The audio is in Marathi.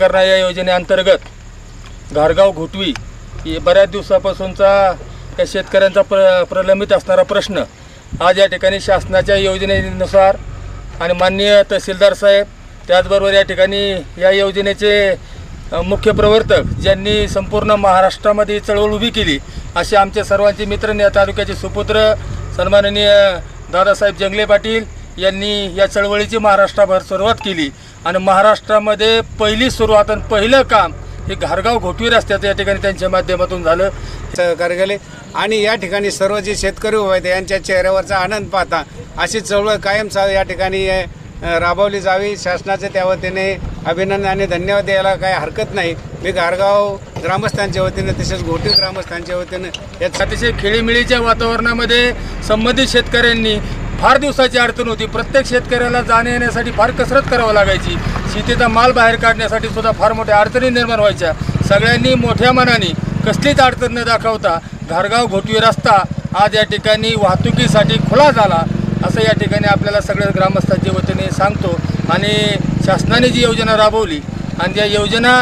करणार या योजनेअंतर्गत? घारगाव घोटवी बऱ्याच दिवसापासूनचा या शेतकऱ्यांचा प्र प्रलंबित असणारा प्रश्न. आज या ठिकाणी शासनाच्या योजनेनुसार आणि माननीय तहसीलदार साहेब त्याचबरोबर या ठिकाणी या योजनेचे मुख्य प्रवर्तक ज्यांनी संपूर्ण महाराष्ट्रामध्ये चळवळ उभी केली असे आमचे सर्वांचे मित्र या तालुक्याचे सुपुत्र सन्माननीय दादासाहेब जंगले पाटील यांनी या चळवळीची महाराष्ट्राभर सुरुवात केली. आणि महाराष्ट्रामध्ये पहिली सुरुवात आणि पहिलं काम हे घारगाव घोटवी रस्त्याचं या ठिकाणी त्यांच्या माध्यमातून झालं. सहकार्य केले. आणि या ठिकाणी सर्व जे शेतकरी उभे आहेत यांच्या चेहऱ्यावरचा आनंद पाहता अशी चळवळ कायम या ठिकाणी राबवली जावी. शासनाचे त्या वतीने अभिनंदन आणि धन्यवाद द्यायला काही हरकत नाही. मी गारगाव ग्रामस्थांच्या वतीने तसेच घोटी ग्रामस्थांच्या वतीने या अतिशय खेळीमेळीच्या वातावरणामध्ये संबंधित शेतकऱ्यांनी फार दिवसाची अडचण होती. प्रत्येक शेतकऱ्याला जाण्या येण्यासाठी फार कसरत करावं लागायची. शेतीचा माल बाहेर काढण्यासाठी सुद्धा फार मोठ्या अडचणी निर्माण व्हायच्या. सगळ्यांनी मोठ्या मनाने कसलीच अडचण न दाखवता घारगाव घोटवी रस्ता आज या ठिकाणी वाहतुकीसाठी खुला झाला. असं या ठिकाणी आपल्याला सगळ्या ग्रामस्थांच्या वतीने सांगतो. आणि शासनाने जी योजना राबवली आणि त्या योजना